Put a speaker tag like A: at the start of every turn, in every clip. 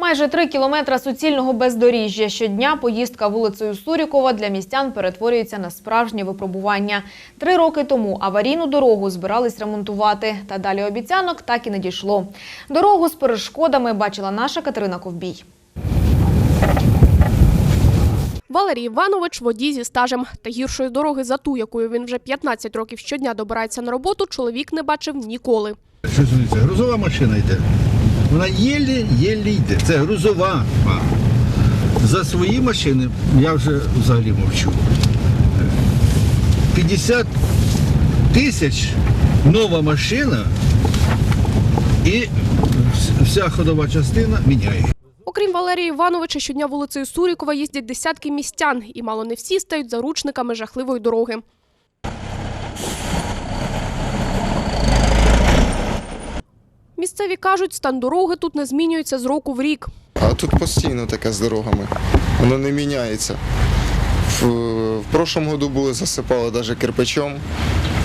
A: Майже три кілометра суцільного бездоріжжя. Щодня поїздка вулицею Сурікова для містян перетворюється на справжнє випробування. Три роки тому аварійну дорогу збирались ремонтувати. Та далі обіцянок так і не дійшло. Дорогу з перешкодами бачила наша Катерина Ковбій.
B: Валерій Іванович водій зі стажем. Та гіршої дороги за ту, якою він вже 15 років щодня добирається на роботу, чоловік не бачив ніколи.
C: Що? Грузова машина йде. Вона єлі-єлі йде. Це грузова. За свої машини я вже взагалі мовчу. 50 тисяч нова машина і вся ходова частина міняє.
B: Окрім Валерія Івановича, щодня вулицею Сурікова їздять десятки містян, і мало не всі стають заручниками жахливої дороги. Місцеві кажуть, стан дороги тут не змінюється з року в рік.
D: А тут постійно таке з дорогами. Воно не міняється. В, в прошлому году були засипали навіть кирпичом.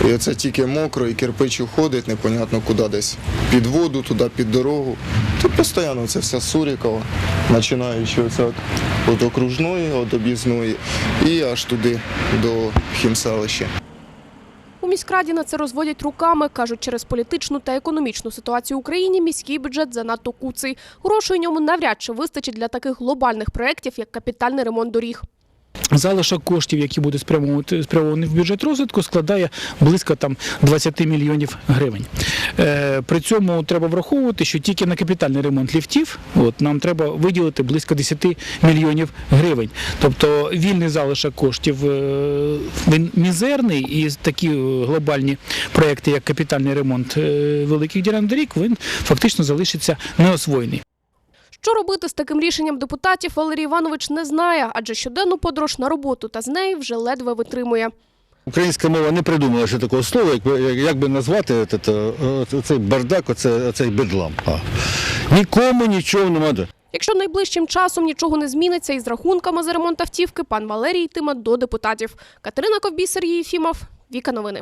D: І оце тільки мокро, і кирпич уходить, непонятно куди десь. Під воду, туди, під дорогу. Тут постійно це все Сурікова, починаючи оце от окружної, от об'їзної і аж туди до хімселища.
B: Міськраді на це розводять руками. Кажуть, через політичну та економічну ситуацію в Україні міський бюджет занадто куций. Грошей ньому навряд чи вистачить для таких глобальних проєктів, як капітальний ремонт доріг.
E: Залишок коштів, які буде спрямований в бюджет розвитку, складає близько там 20 мільйонів гривень. Е, при цьому треба враховувати, що тільки на капітальний ремонт ліфтів от, нам треба виділити близько 10 мільйонів гривень. Тобто вільний залишок коштів е, він мізерний, і такі е, глобальні проекти, як капітальний ремонт великих ділянок доріг, він фактично залишиться неосвоєний.
B: Що робити з таким рішенням депутатів, Валерій Іванович не знає, адже щоденну подорож на роботу та з неї вже ледве витримує.
F: Українська мова не придумала ще такого слова, як би, як, би назвати от, цей бардак, оце, оцей бедлам. А. Нікому нічого не треба.
B: Якщо найближчим часом нічого не зміниться із рахунками за ремонт автівки, пан Валерій йтиме до депутатів. Катерина Ковбій, Сергій Єфімов, Віка Новини.